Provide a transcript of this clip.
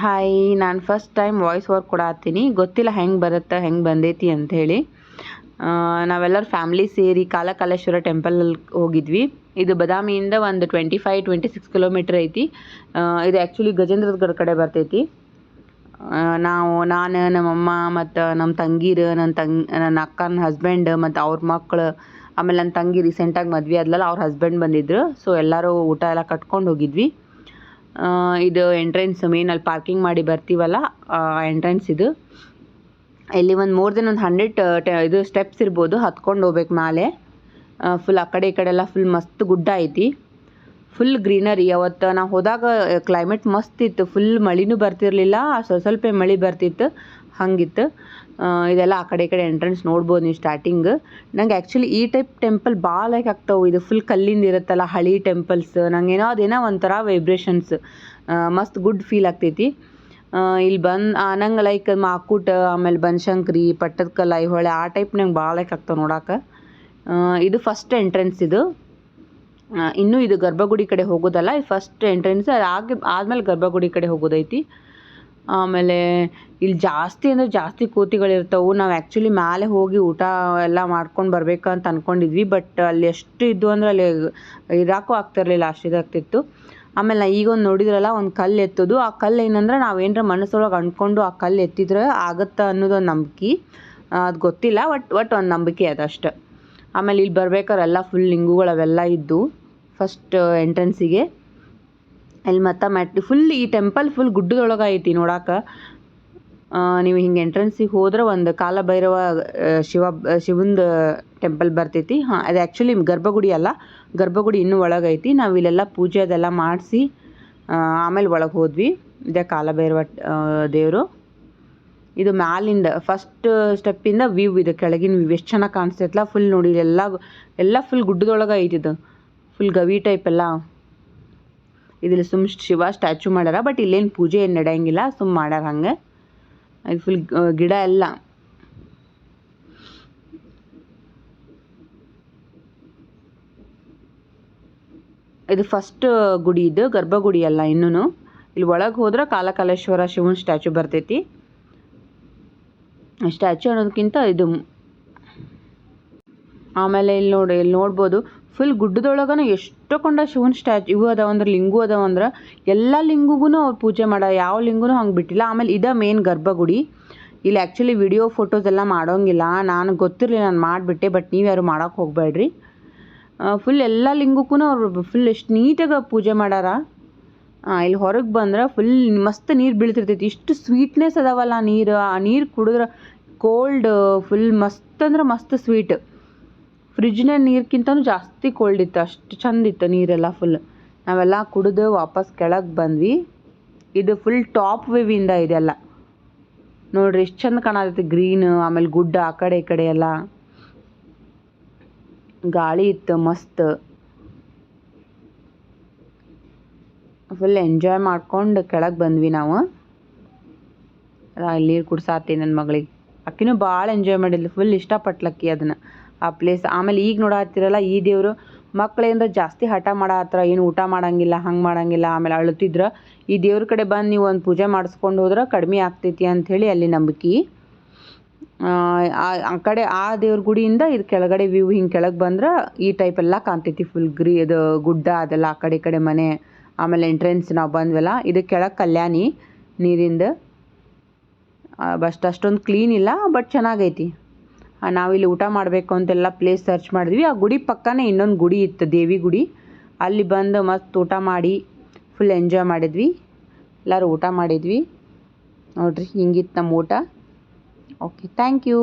Hi ನಾನು first time voice over ಕೊಡತ್ತೀನಿ ಗೊತ್ತಿಲ್ಲ ಹೆಂಗೆ ಬರುತ್ತೆ, ಹೆಂಗೆ ಬಂದೈತಿ ಅಂಥೇಳಿ ನಾವೆಲ್ಲರೂ ಫ್ಯಾಮ್ಲಿ ಸೇರಿ ಕಾಲಕಾಲೇಶ್ವರ ಟೆಂಪಲಲ್ಲಿ ಹೋಗಿದ್ವಿ. ಇದು ಬದಾಮಿಯಿಂದ ಒಂದು twenty five twenty six kilometre ಐತಿ ಇದು ಆ್ಯಕ್ಚುಲಿ ಗಜೇಂದ್ರಗಢ ಕಡೆ ಬರ್ತೈತಿ. ನಾವು, ನಾನು, ನಮ್ಮಮ್ಮ ಮತ್ತು ನಮ್ಮ ತಂಗೀರು ನನ್ನ ತಂಗ್ ನನ್ನ ಅಕ್ಕನ ಹಸ್ಬೆಂಡ್ ಮತ್ತು ಅವ್ರ ಮಕ್ಕಳು ಆಮೇಲೆ ನನ್ನ ತಂಗಿ ರೀಸೆಂಟಾಗಿ ಮದ್ವೆ ಆದ್ಲಲ್ಲ ಅವ್ರ ಹಸ್ಬೆಂಡ್ ಬಂದಿದ್ದರು ಸೊ ಎಲ್ಲರೂ ಊಟ ಎಲ್ಲ ಕಟ್ಕೊಂಡು ಹೋಗಿದ್ವಿ. ಇದು ಎಂಟ್ರೆನ್ಸ್ ಮೇನ್ ಅಲ್ಲಿ ಪಾರ್ಕಿಂಗ್ ಮಾಡಿ ಬರ್ತೀವಲ್ಲ ಎಂಟ್ರೆನ್ಸ್ ಇದು. ಇಲ್ಲಿ ಒಂದು ಮೋರ್ ದೆನ್ ಒಂದು ಹಂಡ್ರೆಡ್ ಇದು ಸ್ಟೆಪ್ಸ್ ಇರ್ಬೋದು, ಹತ್ಕೊಂಡು ಹೋಗ್ಬೇಕು ಮೇಲೆ. ಫುಲ್ ಆ ಕಡೆ ಈ ಕಡೆ ಎಲ್ಲ ಫುಲ್ ಮಸ್ತ್ ಗುಡ್ಡ ಐತಿ. ಫುಲ್ ಗ್ರೀನರಿ ಅವತ್ತು ನಾವು ಹೋದಾಗ ಕ್ಲೈಮೇಟ್ ಮಸ್ತ್ ಇತ್ತು. ಫುಲ್ ಮಳಿನೂ ಬರ್ತಿರಲಿಲ್ಲ, ಸ್ವಲ್ಪ ಸ್ವಲ್ಪ ಮಳೆ ಬರ್ತಿತ್ತು. ಹಂಗಿತ್ತು. ಇದೆಲ್ಲ ಆ ಕಡೆ ಈ ಕಡೆ ಎಂಟ್ರೆನ್ಸ್ ನೋಡ್ಬೋದು ನೀವು ಸ್ಟಾರ್ಟಿಂಗ್ ನಂಗೆ ಆ್ಯಕ್ಚುಲಿ ಈ ಟೈಪ್ ಟೆಂಪಲ್ ಭಾಳ ಲೈಕ್ ಆಗ್ತಾವೆ. ಇದು ಫುಲ್ ಕಲ್ಲಿಂದ ಇರುತ್ತಲ್ಲ, ಹಳಿ ಟೆಂಪಲ್ಸ್ ನಂಗೇನೋ ಅದೇನೋ ಒಂಥರ ವೈಬ್ರೇಷನ್ಸ್ ಮಸ್ತ್ ಗುಡ್ ಫೀಲ್ ಆಗ್ತೈತಿ. ಇಲ್ಲಿ ಬಂದು ನಂಗೆ ಲೈಕ್ ಮಾಕುಟ್, ಆಮೇಲೆ ಬನಶಂಕರಿ ಪಟ್ಟದಕಲ್ಲ ಐಹೊಳೆ ಆ ಟೈಪ್ ನಂಗೆ ಭಾಳ ಲೈಕ್ ಆಗ್ತಾವೆ ನೋಡಕ್ಕೆ ಇದು ಫಸ್ಟ್ ಎಂಟ್ರೆನ್ಸ್ ಇದು. ಇನ್ನೂ ಇದು ಗರ್ಭಗುಡಿ ಕಡೆ ಹೋಗೋದಲ್ಲ ಫಸ್ಟ್ ಎಂಟ್ರೆನ್ಸ್ ಆಗಿ, ಆದಮೇಲೆ ಗರ್ಭಗುಡಿ ಕಡೆ ಹೋಗೋದೈತಿ. ಆಮೇಲೆ ಇಲ್ಲಿ ಜಾಸ್ತಿ ಅಂದರೆ ಜಾಸ್ತಿ ಕೋತಿಗಳಿರ್ತವೆ. ನಾವು ಆ್ಯಕ್ಚುಲಿ ಮೇಲೆ ಹೋಗಿ ಊಟ ಎಲ್ಲ ಮಾಡ್ಕೊಂಡು ಬರ್ಬೇಕಂತ ಅಂದ್ಕೊಂಡಿದ್ವಿ ಬಟ್ ಅಲ್ಲಿ ಎಷ್ಟು ಇದ್ವು ಅಂದ್ರೆ ಅಲ್ಲಿ ಇರಾಕೂ ಆಗ್ತಿರ್ಲಿಲ್ಲ ಅಷ್ಟು ಇದಾಗ್ತಿತ್ತು ಆಮೇಲೆ ನಾ ಈಗ ಒಂದು ನೋಡಿದ್ರಲ್ಲ, ಒಂದು ಕಲ್ಲು ಎತ್ತೋದು. ಆ ಕಲ್ಲು ಏನಂದ್ರೆ ನಾವು ಏನರ ಮನಸ್ಸೊಳಗೆ ಅಂದ್ಕೊಂಡು ಆ ಕಲ್ಲು ಎತ್ತಿದ್ರೆ ಆಗುತ್ತಾ ಅನ್ನೋದು ಒಂದು ನಂಬಿಕೆ. ಅದು ಗೊತ್ತಿಲ್ಲ ಒಟ್ ಒಟ್ಟು ಒಂದು ನಂಬಿಕೆ ಅದು ಅಷ್ಟೆ. ಆಮೇಲೆ ಇಲ್ಲಿ ಬರ್ಬೇಕಾರೆ ಎಲ್ಲ ಫುಲ್ ಲಿಂಗುಗಳು ಅವೆಲ್ಲ ಇದ್ದು ಫಸ್ಟ್ ಎಂಟ್ರೆನ್ಸಿಗೆ ಅಲ್ಲಿ ಮತ್ತೆ ಮೆಟ್ಟಿ ಫುಲ್ ಈ ಟೆಂಪಲ್ ಫುಲ್ ಗುಡ್ಡದೊಳಗೆ ಐತಿ ನೋಡಕ್ಕೆ ನೀವು ಹಿಂಗೆ ಎಂಟ್ರೆನ್ಸಿಗೆ ಹೋದ್ರೆ ಒಂದು ಕಾಲಭೈರವ ಭೈರವ ಶಿವ ಶಿವಂದು ಟೆಂಪಲ್ ಬರ್ತೈತಿ. ಹಾಂ, ಅದು ಆ್ಯಕ್ಚುಲಿ ಗರ್ಭಗುಡಿ ಅಲ್ಲ, ಗರ್ಭಗುಡಿ ಇನ್ನೂ ಒಳಗೈತಿ. ನಾವು ಇಲ್ಲೆಲ್ಲ ಪೂಜೆ ಅದೆಲ್ಲ ಮಾಡಿಸಿ ಆಮೇಲೆ ಒಳಗೆ ಹೋದ್ವಿ. ಇದೇ ಕಾಲಭೈರವ ದೇವರು. ಇದು ಮ್ಯಾಲಿಂದ ಫಸ್ಟ್ ಸ್ಟೆಪ್ಪಿಂದ ವ್ಯೂ ಇದು, ಕೆಳಗಿನ ವ್ಯೂ ಎಷ್ಟು ಚೆನ್ನಾಗಿ ಕಾಣಿಸ್ತೈತಲ್ಲ ಫುಲ್ ನೋಡಿ, ಎಲ್ಲ ಎಲ್ಲ ಫುಲ್ ಗುಡ್ಡದೊಳಗೆ ಐತಿ ಇದು. ಫುಲ್ ಗವಿ ಟೈಪ್ ಎಲ್ಲ. ಇದಿಲ್ಲಿ ಸುಮ್ ಶಿವ ಸ್ಟ್ಯಾಚು ಮಾಡ್ಯಾರ ಬಟ್ ಇಲ್ಲೇನು ಪೂಜೆ ಏನು ನಡೆಯಂಗಿಲ್ಲ, ಸುಮ್ ಮಾಡ್ಯಾರ ಹಂಗೆ. ಇದು ಫುಲ್ ಗಿಡ ಎಲ್ಲ. ಇದು ಫಸ್ಟ್ ಗುಡಿ ಇದು, ಗರ್ಭಗುಡಿ ಅಲ್ಲ ಇನ್ನೂ ಇಲ್ಲಿ ಒಳಗೆ ಹೋದ್ರೆ ಕಾಲಕಾಲೇಶ್ವರ ಶಿವನ ಸ್ಟ್ಯಾಚು ಬರ್ತೈತಿ. ಸ್ಟ್ಯಾಚು ಅನ್ನೋದಕ್ಕಿಂತ ಇದು ಆಮೇಲೆ ಇಲ್ಲಿ ನೋಡಿ ಇಲ್ಲಿ ನೋಡ್ಬೋದು. ಫುಲ್ ಗುಡ್ಡದೊಳಗನ ಎಷ್ಟೊಕೊಂಡ ಶಿವನ ಸ್ಟ್ಯಾಚು ಇವು ಅದಾವ ಅಂದ್ರೆ, ಲಿಂಗು ಅದಾವ ಅಂದ್ರೆ, ಎಲ್ಲ ಲಿಂಗುಗೂ ಅವ್ರು ಪೂಜೆ ಮಾಡ ಯಾವ ಲಿಂಗುನು ಹಂಗೆ ಬಿಟ್ಟಿಲ್ಲ. ಆಮೇಲೆ ಇದ ಮೇನ್ ಗರ್ಭಗುಡಿ. ಇಲ್ಲಿ ಆ್ಯಕ್ಚುಲಿ ವಿಡಿಯೋ ಫೋಟೋಸ್ ಎಲ್ಲ ಮಾಡೋಂಗಿಲ್ಲ. ನಾನು ಗೊತ್ತಿರಲಿ, ನಾನು ಮಾಡಿಬಿಟ್ಟೆ ಬಟ್ ನೀವು ಯಾರು ಮಾಡೋಕೆ ಹೋಗಬೇಡ್ರಿ. ಫುಲ್ ಎಲ್ಲ ಲಿಂಗಕ್ಕೂ ಅವ್ರು ಫುಲ್ ಎಷ್ಟು ನೀಟಾಗಿ ಪೂಜೆ ಮಾಡಾರ. ಇಲ್ಲಿ ಹೊರಗೆ ಬಂದ್ರೆ ಫುಲ್ ಮಸ್ತ್ ನೀರು ಬೀಳ್ತಿರ್ತೈತಿ. ಇಷ್ಟು ಸ್ವೀಟ್ನೆಸ್ ಅದಾವಲ್ಲ ನೀರು. ಆ ನೀರು ಕುಡಿದ್ರೆ ಕೋಲ್ಡ್ ಫುಲ್ ಮಸ್ತ್ ಅಂದ್ರೆ ಮಸ್ತ್ ಸ್ವೀಟ್ ಫ್ರಿಜ್ನ ನೀರ್ಕಿಂತನೂ ಜಾಸ್ತಿ ಕೋಲ್ಡ್ ಇತ್ತು, ಅಷ್ಟು ಚಂದ ಇತ್ತು ನೀರೆಲ್ಲ ಫುಲ್ ನಾವೆಲ್ಲ ಕುಡಿದು ವಾಪಸ್ ಕೆಳಗೆ ಬಂದ್ವಿ. ಇದು ಫುಲ್ ಟಾಪ್ ವ್ಯೂವಿಂದ ಇದೆಲ್ಲ. ನೋಡ್ರಿ ಎಷ್ಟು ಚಂದ ಕಾಣತೈತಿ ಗ್ರೀನ್ ಆಮೇಲೆ ಗುಡ್ಡ ಆ ಕಡೆ ಈ ಕಡೆ ಎಲ್ಲ. ಗಾಳಿ ಇತ್ತು, ಮಸ್ತ್. ಫುಲ್ ಎಂಜಾಯ್ ಮಾಡ್ಕೊಂಡು ಕೆಳಗೆ ಬಂದ್ವಿ ನಾವು. ಅಲ್ಲಿ ನೀರು ಕುಡ್ಸಾತಿ ನನ್ನ ಮಗಳಿಗೆ. ಆಕಿನೂ ಭಾಳ ಎಂಜಾಯ್ ಮಾಡಿದ್ಲು ಫುಲ್ ಇಷ್ಟಪಟ್ಲಕ್ಕಿ ಅದನ್ನು. ಆ ಪ್ಲೇಸ್ ಆಮೇಲೆ ಈಗ ನೋಡತ್ತಿರಲ್ಲ ಈ ದೇವರು ಮಕ್ಳೇನ್ರ ಜಾಸ್ತಿ ಹಠ ಮಾಡತ್ತಾರ ಏನು ಊಟ ಮಾಡಂಗಿಲ್ಲ, ಹಂಗೆ ಮಾಡಂಗಿಲ್ಲ, ಆಮೇಲೆ ಅಳುತ್ತಿದ್ರ, ಈ ದೇವ್ರ ಕಡೆ ಬಂದು ನೀವು ಒಂದು ಪೂಜೆ ಮಾಡಿಸ್ಕೊಂಡು ಹೋದ್ರೆ ಕಡಿಮೆ ಆಗ್ತೈತಿ ಅಂಥೇಳಿ ಅಲ್ಲಿ ನಂಬಿಕೆ. ಆ ಕಡೆ ಆ ದೇವ್ರ ಗುಡಿಯಿಂದ ಇದು ಕೆಳಗಡೆ ವ್ಯೂ ಹಿಂಗೆ ಕೆಳಗೆ ಬಂದ್ರೆ ಈ ಟೈಪ್ ಎಲ್ಲ ಕಾಣ್ತೈತಿ ಫುಲ್ ಗ್ರೀ, ಇದು ಗುಡ್ಡ ಅದೆಲ್ಲ ಆ ಕಡೆ ಕಡೆ ಮನೆ, ಆಮೇಲೆ ಎಂಟ್ರೆನ್ಸ್ ನಾವು ಬಂದ್ವಲ್ಲ, ಇದು ಕೆಳಗೆ ಕಲ್ಯಾಣಿ ನೀರಿಂದ. ಬಸ್ಟ್ ಅಷ್ಟೊಂದು ಕ್ಲೀನ್ ಇಲ್ಲ ಬಟ್ ಚೆನ್ನಾಗೈತಿ. ನಾವಿಲ್ಲಿ ಊಟ ಮಾಡಬೇಕು ಅಂತೆಲ್ಲ ಪ್ಲೇಸ್ ಸರ್ಚ್ ಮಾಡಿದ್ವಿ. ಆ ಗುಡಿ ಪಕ್ಕನೇ ಇನ್ನೊಂದು ಗುಡಿ ಇತ್ತು, ದೇವಿ ಗುಡಿ. ಅಲ್ಲಿ ಬಂದು ಮಸ್ತ್ ಊಟ ಮಾಡಿ ಫುಲ್ ಎಂಜಾಯ್ ಮಾಡಿದ್ವಿ. ಎಲ್ಲರೂ ಊಟ ಮಾಡಿದ್ವಿ. ನೋಡ್ರಿ, ಹಿಂಗಿತ್ತು ನಮ್ಮ ಊಟ. Okay thank you